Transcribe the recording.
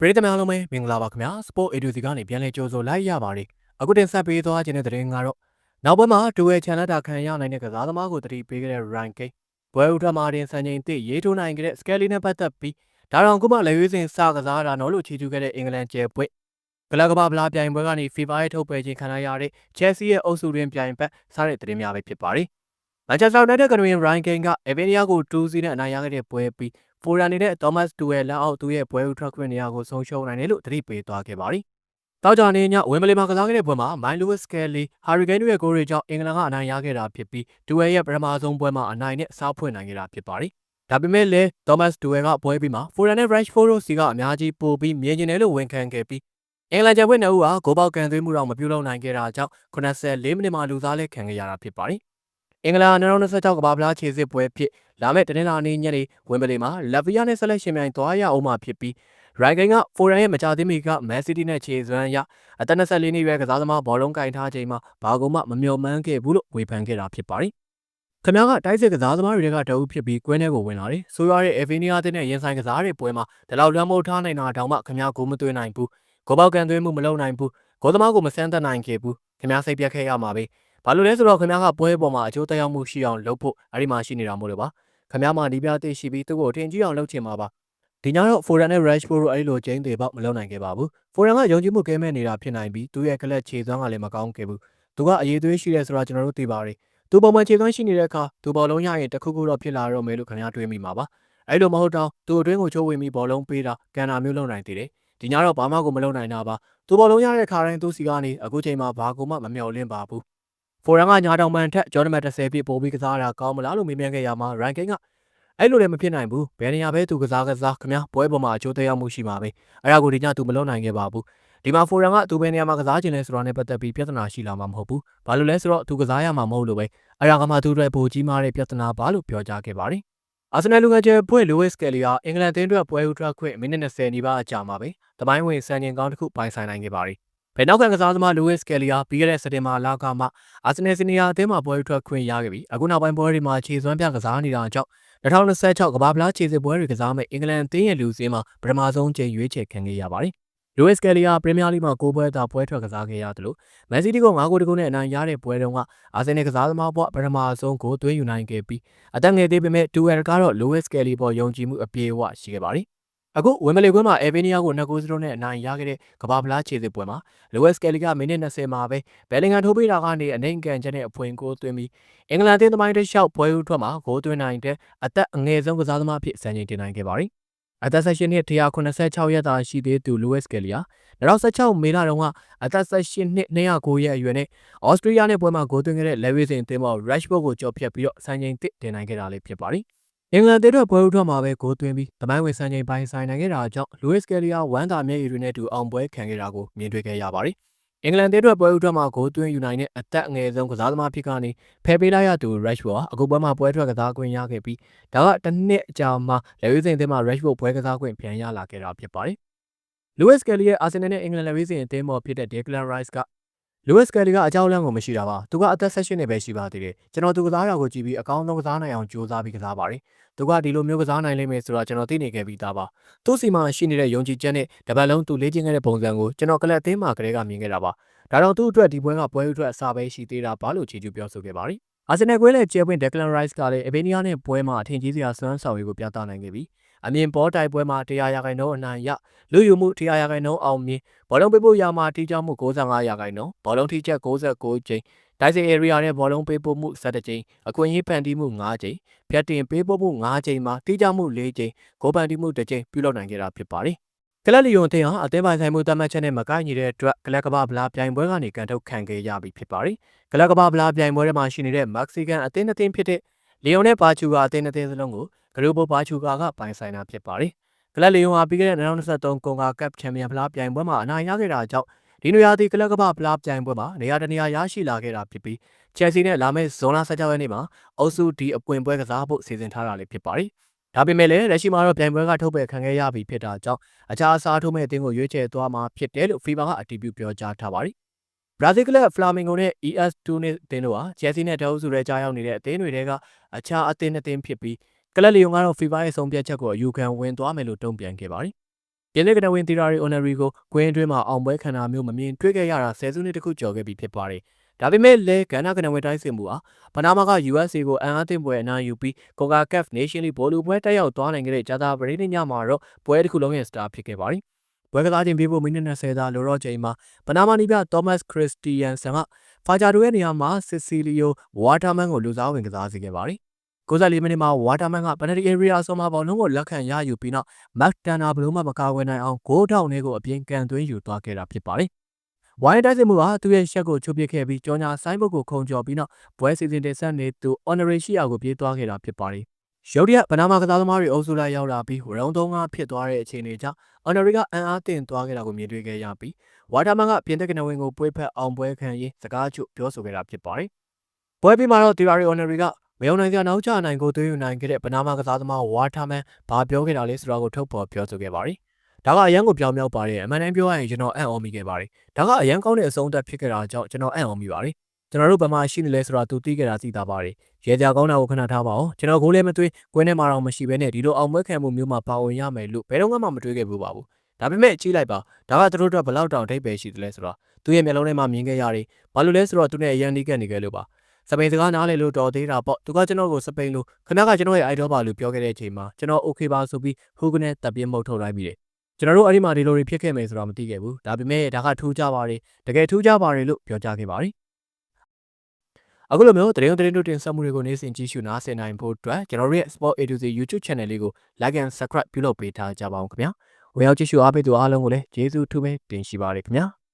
ပရိသတ်များလုံးပဲမင်္ဂလာပါခင်ဗျာစပို့အေဒီစီကနေပြန်လည်ကြိုဆိုလိုက်ရပါတယ်အခုတင်ဆက်ပေးသွားခြင်းတဲ့တဲ့ရင်ကတော့နောက်ပွဲမှာတူဝဲချန်လက်တာခံရနိုင်တဲ့ကစားသမားကိုတတိပေးခဲ့တဲ့ rank ကိဘွဲဥထမာတင်စံချိန်တစ်ရေးထိုးနိုင်ခဲ့တဲ့ Skelly နဲ့ပတ်သက်ပြီးဒါတောင်ခုမှလက်ရွေးစင်စကစားတာနော်လို့ချီးကျူးခဲ့တဲ့အင်္ဂလန်ကျဲပွဲကလပ်ကမ္ဘာဗလာပြိုင်ပွဲကနေ FIFA ရဲ့ထုတ်ပယ်ခြင်းခံရတဲ့ Chelsea ရဲ့အုပ်စုတွင်ပြိုင်ပတ်စားတဲ့သတင်းများပဲဖြစ်ပါတယ်မန်ချက်စတာယူနိုက်တက်ကတွင် Ryan Kane က Evania ကို2-0နဲ့အနိုင်ရခဲ့တဲ့ပွဲပြီး ဖိုရန်နေတဲ့ Thomas Tuchel လက်အောက်သူ့ရဲ့ပွဲဦးထွက်ခွင့်နေရာကိုဆုံးရှုံးနိုင်တယ်လို့သတိပေးသွားခဲ့ပါတယ်။တောက်ကြနေညဝင်းမလီမှာကစားခဲ့တဲ့ပွဲမှာ Mike Lewis Kelly, Harry Kane တို့ရဲ့ဂိုးတွေကြောင့်အင်္ဂလန်ကအနိုင်ရခဲ့တာဖြစ်ပြီး Tuchel ရဲ့ပထမဆုံးပွဲမှာအနိုင်နဲ့စားဖွင့်နိုင်ခဲ့တာဖြစ်ပါတယ်။ဒါပေမဲ့လည်း Thomas Tuchel ကပွဲပြီးမှာ Foden နဲ့ Rashford တို့စီကအများကြီးပိုပြီးမြင်ကျင်တယ်လို့ဝန်ခံခဲ့ပြီးအင်္ဂလန်ကျပွဲနှစ်ဦးဟာဂိုးပေါက်ကန်သွင်းမှုတော့မပြုလုပ်နိုင်ခဲ့တာကြောင့်84မိနစ်မှလူစားလဲခံခဲ့ရတာဖြစ်ပါတယ်။အင်္ဂလန်2026ကမ္ဘာ့ဖလားခြေစစ်ပွဲဖြစ် လာမယ့်တနင်္လာနေ့ညနေဝင်းဘလီမှာလက်ဗီယာနဲ့ဆက်လက်ရှင်ပြိုင်သွားရအောင်မှဖြစ်ပြီးရိုင်ဂန်ကဖိုရန်ရဲ့မကြသေးမီကမန်စီးတီးနဲ့ခြေစွမ်းရအသက်24နှစ်ရွယ်ကစားသမားဘောလုံးကင်ထားချိန်မှာဘာကုမှမမျှော်မှန်းခဲ့ဘူးလို့ဝေဖန်ခဲ့တာဖြစ်ပါတယ်။ခမကတိုက်စစ်ကစားသမားတွေကတအုပ်ဖြစ်ပြီးကွင်းထဲကိုဝင်လာတယ်။ဆိုရတဲ့အေဗီနီယာတဲ့ရင်ဆိုင်ကစားတဲ့ပွဲမှာဒီလောက်လွှမ်းမိုးထားနိုင်တာတောင်မှခမကိုမသွင်းနိုင်ဘူး။ဂိုးပေါက်ကန်သွင်းမှုမလုပ်နိုင်ဘူး။ဂိုးသမားကိုမဆန်းသက်နိုင်ခဲ့ဘူး။ခမစိတ်ပြတ်ခဲ့ရမှာပဲ။ဘာလို့လဲဆိုတော့ခမကပွဲပေါ်မှာအကျိုးသက်ရောက်မှုရှိအောင်လုပ်ဖို့အဲ့ဒီမှာရှိနေတာမို့လို့ပါ။ ခမမဒီပြသိရှိပြီးသူ့ကိုထင်ကြီးအောင်လုပ်ချင်ပါပါဒီညတော့ Foran နဲ့ Rashford တို့အဲ့လိုကျင်းတွေပေါက်မလုပ်နိုင်ခဲ့ပါဘူး Foran ကယုံကြည်မှုကဲမဲ့နေတာဖြစ်နိုင်ပြီးသူ့ရဲ့ကလပ်ခြေသွမ်းကလည်းမကောင်းခဲ့ဘူးသူကအရေးသွေးရှိတယ်ဆိုတာကျွန်တော်တို့သိပါတယ်သူပုံမှန်ခြေသွမ်းရှိနေတဲ့အခါသူဘောလုံးရရင်တခုခုတော့ဖြစ်လာတော့မယ်လို့ခင်ဗျားတွေးမိမှာပါအဲ့လိုမဟုတ်တော့သူအတွင်းကိုချိုးဝင်ပြီးဘောလုံးပေးတာကန်နာမျိုးလုပ်နိုင်သေးတယ်ဒီညတော့ဘာမှကိုမလုပ်နိုင်တာပါသူဘောလုံးရတဲ့ခါတိုင်းသူစီကနေအခုချိန်မှာဘာကိုမှမမျှော်လင့်ပါဘူး ဖိုရန်ကညာတောင်ပန်ထက်ဂျော်ဒမတ်30ပြည့်ပို့ပြီးကစားတာကောင်းမလားလို့မေးမြန်းခဲ့ရမှာရန်ကင်ကအဲ့လိုလည်းမဖြစ်နိုင်ဘူးဘယ်နေရာပဲသူကစားကစားခမပွဲပေါ်မှာအကျိုးသက်ရောက်မှုရှိမှာပဲအဲ့ဒါကိုဒီညသူမလုပ်နိုင်ခဲ့ပါဘူးဒီမှာဖိုရန်ကသူဘယ်နေရာမှာကစားခြင်းလဲဆိုတာနဲ့ပတ်သက်ပြီးပြဿနာရှိလာမှာမဟုတ်ဘူးဘာလို့လဲဆိုတော့သူကစားရမှာမဟုတ်လို့ပဲအဲ့ဒါကမှသူတို့ပိုကြီးမားတဲ့ပြဿနာပါလို့ပြောကြားခဲ့ပါတယ်အာဆင်နယ်လူငယ်ကျဲပွဲလူးဝစ်ကယ်လီယာအင်္ဂလန်တင်းအတွက်ပွဲဦးထွက်ခွင့်မိနစ်20နီးပါးအကြာမှာပဲတပိုင်းဝင်စံချိန်ကောင်းတစ်ခုပိုင်ဆိုင်နိုင်ခဲ့ပါတယ် ဘယ်နောက်ခံကစားသမားလူးဝစ်ကယ်လီယာပြီးခဲ့တဲ့စက်တင်ဘာလကမှအာဆင်နယ်စီနီယာအသင်းမှာပွဲဦးထွက်ခွင့်ရခဲ့ပြီးအခုနောက်ပိုင်းပွဲတွေမှာခြေစွမ်းပြကစားနေတာကြောင့်2026ကမ္ဘာဖလားခြေစစ်ပွဲတွေကစားမဲ့အင်္ဂလန်အသင်းရဲ့လူစင်းမှာပထမဆုံးချိန်ရွေးချယ်ခံခဲ့ရပါတယ်။ Luis Scalia ပရီးမီးယားလိမှာ9ပွဲသာပွဲထွက်ကစားခဲ့ရတယ်လို့မန်စီးတီးက9ဂိုးတကုနဲ့အနိုင်ရတဲ့ပွဲတုန်းကအာဆင်နယ်ကစားသမားပေါ်ပထမဆုံးဂိုးသွင်းယူနိုင်ခဲ့ပြီးအသက်ငယ်သေးပေမဲ့ Duel ကတော့ Luis Scalia ပေါ်ယုံကြည်မှုအပြည့်အဝရှိခဲ့ပါတယ် အခုဝင်းမလီကွင်းမှာအေဗီနီယာကို2-0နဲ့အနိုင်ရခဲ့တဲ့ကဘာဖလားခြေစစ်ပွဲမှာလူဝက်စ်ကယ်လီကမိနစ်20မှာပဲဘယ်လင်ဂမ်ထိုးပေးတာကနေအနိုင်ကန်ချက်နဲ့အဖွင့်ကိုသွင်းပြီးအင်္ဂလန်အသင်းသမိုင်းတစ်လျှောက်ပွဲဦးထွက်မှာဂိုးသွင်းနိုင်တဲ့အသက်အငယ်ဆုံးကစားသမားဖြစ်စံချိန်တင်နိုင်ခဲ့ပါတယ်။အသက်16နှစ်186ရက်သာရှိသေးသူလူဝက်စ်ကယ်လီယာ2016မေလတုန်းကအသက်18နှစ်209ရက်အရွယ်နဲ့ဩစတြေးလျနဲ့ပွဲမှာဂိုးသွင်းခဲ့တဲ့လက်ဝဲစင်အသင်းပေါ် Rashford ကိုကြော်ဖြတ်ပြီးတော့စံချိန်တစ်တင်နိုင်ခဲ့တာလေးဖြစ်ပါတယ်။ အင်္ဂလန်တေအတွက်ပွဲဥထွက်မှာပဲဂိုးသွင်းပြီးတမိုင်းဝင်စံချိန်ပိုင်းဆိုင်နိုင်ခဲ့တာကြောင့်လူးဝစ်ကယ်လီယာဝမ်တာမျက်ရည်တွေနဲ့တူအောင်ပွဲခံခဲ့တာကိုမြင်တွေ့ခဲ့ရပါတယ်။အင်္ဂလန်တေအတွက်ပွဲဥထွက်မှာဂိုးသွင်းယူနိုင်တဲ့အသက်အငယ်ဆုံးကစားသမားဖြစ်ကနေဖယ်ပေးလိုက်ရသူ Rashford အခုပွဲမှာပွဲထွက်ကစားခွင့်ရခဲ့ပြီးဒါကတစ်နှစ်အကြာမှလက်ဝဲစင်အသင်းမှာ Rashford ပွဲကစားခွင့်ပြန်ရလာခဲ့တာဖြစ်ပါတယ်။ Lewis Kelly ရဲ့အာဆင်နယ်နဲ့အင်္ဂလန်လက်ဝဲစင်အသင်းပေါ်ဖြစ်တဲ့ Declan Rice က လူးဝစ်ကယ်လီကအကြောင်းလန့်ကိုမရှိတာပါသူကအသက်16နှစ်ပဲရှိပါသေးတယ်ကျွန်တော်သူကစားတာကိုကြည့်ပြီးအကောင်းဆုံးကစားနိုင်အောင်ကြိုးစားပြီးကစားပါတယ်သူကဒီလိုမျိုးကစားနိုင်လိမ့်မယ်ဆိုတော့ကျွန်တော်သိနေခဲ့ပြီးသားပါသူ့စီမှာရှိနေတဲ့ယုံကြည်ချက်နဲ့တပတ်လုံးသူလေ့ကျင့်ခဲ့တဲ့ပုံစံကိုကျွန်တော်ကလပ်အသင်းမှာကလေးကမြင်ခဲ့တာပါဒါတော့သူ့အတွက်ဒီပွဲကပွဲအတွက်အစာပဲရှိသေးတာဘာလို့ချီးကျူးပြောဆိုခဲ့ပါတယ်အာဆင်နယ်ကွင်းနဲ့ကျဲပွင့်ဒက်ကလန်ရိုက်စ်ကလည်းအဘေးနီးယားနဲ့ပွဲမှာအထင်ကြီးစရာစွမ်းဆောင်ရည်ကိုပြသနိုင်ခဲ့ပြီး အမြင်ပေါ်တိုက်ပွဲမှာတရားရာခိုင်နှုန်းအနိုင်ရလူယူမှုတရားရာခိုင်နှုန်းအောင်မြင်ဘောလုံးပေးဖို့ရာမှာတီးကြောမှု65ရာခိုင်နှုန်းဘောလုံးထိချက်69ကျိန်းတိုက်စစ် area နဲ့ဘောလုံးပေးပို့မှု17ကြိမ်အခွင့်အရေးဖန်တီးမှု9ကြိမ်ဖြတ်တင်ပေးပို့မှု9ကြိမ်မှာတီးကြမှု4ကြိမ်ဂိုးဖန်တီးမှု2ကြိမ်ပြုလုပ်နိုင်ခဲ့တာဖြစ်ပါတယ်ကလပ်လီယွန်အသင်းဟာအသင်းပိုင်ဆိုင်မှုသတ်မှတ်ချက်နဲ့မကိုက်ညီတဲ့အတွက်ကလပ်ကမ္ဘာဗလာပြိုင်ပွဲကနေကန်ထုတ်ခံခဲ့ရပြီဖြစ်ပါတယ်။ကလပ်ကမ္ဘာဗလာပြိုင်ပွဲထဲမှာရှိနေတဲ့မက္ကဆီကန်အသင်းအသင်းဖြစ်တဲ့လီယွန်နဲ့ပါချူကာအသင်းအသင်းစလုံးကို ဂရူပိုပါချူကာကပိုင်ဆိုင်တာဖြစ်ပါတယ်။ကလပ်လီယွန်ဟာပြီးခဲ့တဲ့2023ကွန်ကာကပ်ချန်ပီယံဖလားပြိုင်ပွဲမှာအနိုင်ရခဲ့တာကြောင့်ဒီနွေရာသီကလပ်ကမ္ဘာဖလားပြိုင်ပွဲမှာနေရာတနေရာရရှိလာခဲ့တာဖြစ်ပြီးချက်စီနဲ့လာမယ့်ဇွန်လ16ရက်နေ့မှာအုပ်စုဒီအပွင့်ပွဲကစားဖို့စီစဉ်ထားတာလည်းဖြစ်ပါတယ်။ဒါပေမဲ့လည်းလက်ရှိမှာတော့ပြိုင်ပွဲကထုတ်ပယ်ခံခဲ့ရပြီဖြစ်တာကြောင့်အခြားအစားထိုးမဲ့အသင်းကိုရွေးချယ်သွားမှာဖြစ်တယ်လို့ FIFA ကအတည်ပြုပြောကြားထားပါတယ်။ဘရာဇီးကလပ်ဖလာမင်ဂိုနဲ့ ES2 နဲ့အသင်းတို့ဟာဂျယ်ဆီနဲ့တအုပ်စုရဲကြားရောက်နေတဲ့အသင်းတွေတဲကအခြားအသင်းအသင်းဖြစ်ပြီး ကလပ်လီယုံကတော့ FIFA ရဲ့ဆုံးဖြတ်ချက်ကိုအယူခံဝင်သွားမယ်လို့တုံ့ပြန်ခဲ့ပါတယ်။ပြင်သစ်ကနဝင်တီရာရီအိုနယ်ရီကိုကွင်းအတွင်းမှာအောင်ပွဲခံတာမျိုးမမြင်တွေ့ခဲ့ရတာဆယ်စုနှစ်တခုကျော်ခဲ့ပြီဖြစ်ပါတယ်။ဒါပေမဲ့လည်းကဏ္ဍကနဝင်တိုင်းစစ်မှုဟာပနာမာက USA ကိုအံအားသင့်ပွဲအနိုင်ယူပြီး CONCACAF Nation League ဘောလုံးပွဲတက်ရောက်သွားနိုင်ခဲ့တဲ့ဂျာတာပရိနိညမှာတော့ပွဲတစ်ခုလုံးရဲ့စတာဖြစ်ခဲ့ပါတယ်။ပွဲကစားခြင်းပြဖို့မိနစ်20သာလိုတော့ချိန်မှာပနာမာနီပြ Thomas Christiansen ကဖာဂျာတိုရဲ့နေရာမှာစစ်စီလီယိုဝါတာမန်ကိုလူစားဝင်ကစားစေခဲ့ပါတယ်။ 94မိနစ်မှာဝါတာမန်ကပနတီအေရီယာဆောမှာဘောလုံးကိုလက်ခံရယူပြီးနောက်မက်တန်နာဘလုံးမမကာဝယ်နိုင်အောင်ဂိုးထောင်လေးကိုအပြင်ကန်သွင်းယူသွားခဲ့တာဖြစ်ပါတယ်။ဝိုင်းတိုက်စစ်မှုဟာသူ့ရဲ့ရှက်ကိုချုပ်ပစ်ခဲ့ပြီးကြောညာဆိုင်းဘုတ်ကိုခုံကျော်ပြီးနောက်ဘွဲစီစဉ်တင်ဆက်နေသူ honorary ရှိရာကိုပြေးသွားခဲ့တာဖြစ်ပါတယ်။ရုတ်တရက်ပနာမာကစားသမားတွေအုပ်စုလိုက်ရောက်လာပြီးရုံသုံးကားဖြစ်သွားတဲ့အခြေအနေကြောင့် honorary ကအန်အားတင်သွားခဲ့တာကိုမြင်တွေ့ခဲ့ရပြီးဝါတာမန်ကပြင်သစ်ကနဝင်ကိုပွေးဖက်အောင်ပွဲခံရေးစကားချုပ်ပြောဆိုခဲ့တာဖြစ်ပါတယ်။ပွဲပြီးမှာတော့ Thierry Henry က မယုံနိုင်စရာနောက်ကျနိုင်ကိုသွေးယူနိုင်ခဲ့တဲ့ပနာမာကစားသမားဝါတာမန်ဘာပြောခဲ့တာလဲဆိုတာကိုထုတ်ဖော်ပြောဆိုခဲ့ပါတယ်။ဒါကအရန်ကိုပြောင်းမြောက်ပါတယ်အမှန်တမ်းပြောရရင်ကျွန်တော်အံ့ဩမိခဲ့ပါတယ်။ဒါကအရန်ကောင်းတဲ့အဆုံးအသက်ဖြစ်ခဲ့တာကြောင့်ကျွန်တော်အံ့ဩမိပါတယ်။ကျွန်တော်တို့ဘယ်မှာရှိနေလဲဆိုတာသူသိခဲ့တာသိတာပါတယ်။ရဲကြကောင်းတာကိုခဏထားပါအောင်။ကျွန်တော်ကိုလည်းမသွေးကွင်းထဲမှာတော့မရှိဘဲနဲ့ဒီလိုအောင်ပွဲခံမှုမျိုးမှာပါဝင်ရမယ်လို့ဘယ်တော့မှမတွေးခဲ့ဘူးပါဘူး။ဒါပေမဲ့ကြီးလိုက်ပါဒါကသူတို့အတွက်ဘလောက်တောင်အထိပ်ပဲရှိတယ်လဲဆိုတော့သူ့ရဲ့မျက်လုံးထဲမှာမြင်ခဲ့ရတယ်။ဘာလို့လဲဆိုတော့သူနဲ့အရန်နီးကပ်နေခဲ့လို့ပါ။ စပိန်စကားနားလေလို့တော်သေးတာပေါ့။သူကကျွန်တော်ကိုစပိန်လိုခင်ဗျားကကျွန်တော်ရဲ့ idol ပါလို့ပြောခဲ့တဲ့အချိန်မှာကျွန်တော် okay ပါဆိုပြီးဟူကနေတပ်ပြင်းမှုတ်ထုတ်လိုက်ပြီးတယ်။ကျွန်တော်တို့အဲ့ဒီမှာဒီလိုတွေဖြစ်ခဲ့မယ်ဆိုတာမသိခဲ့ဘူး။ဒါပေမဲ့ဒါကထူးကြပါတယ်။တကယ်ထူးကြပါတယ်လို့ပြောကြားခဲ့ပါတယ်။အခုလိုမျိုးတရင်တရင်တို့တင်ဆက်မှုတွေကိုနေ့စဉ်ကြည့်ရှုနားဆင်နိုင်ဖို့အတွက်ကျွန်တော်တို့ရဲ့ Sport A to Z YouTube Channel လေးကို Like and Subscribe ပြုလုပ်ပေးထားကြပါအောင်ခင်ဗျာ။ဝင်ရောက်ကြည့်ရှုအားပေးသူအားလုံးကိုလည်းကျေးဇူးထူးပဲတင်ရှိပါရခင်ဗျာ။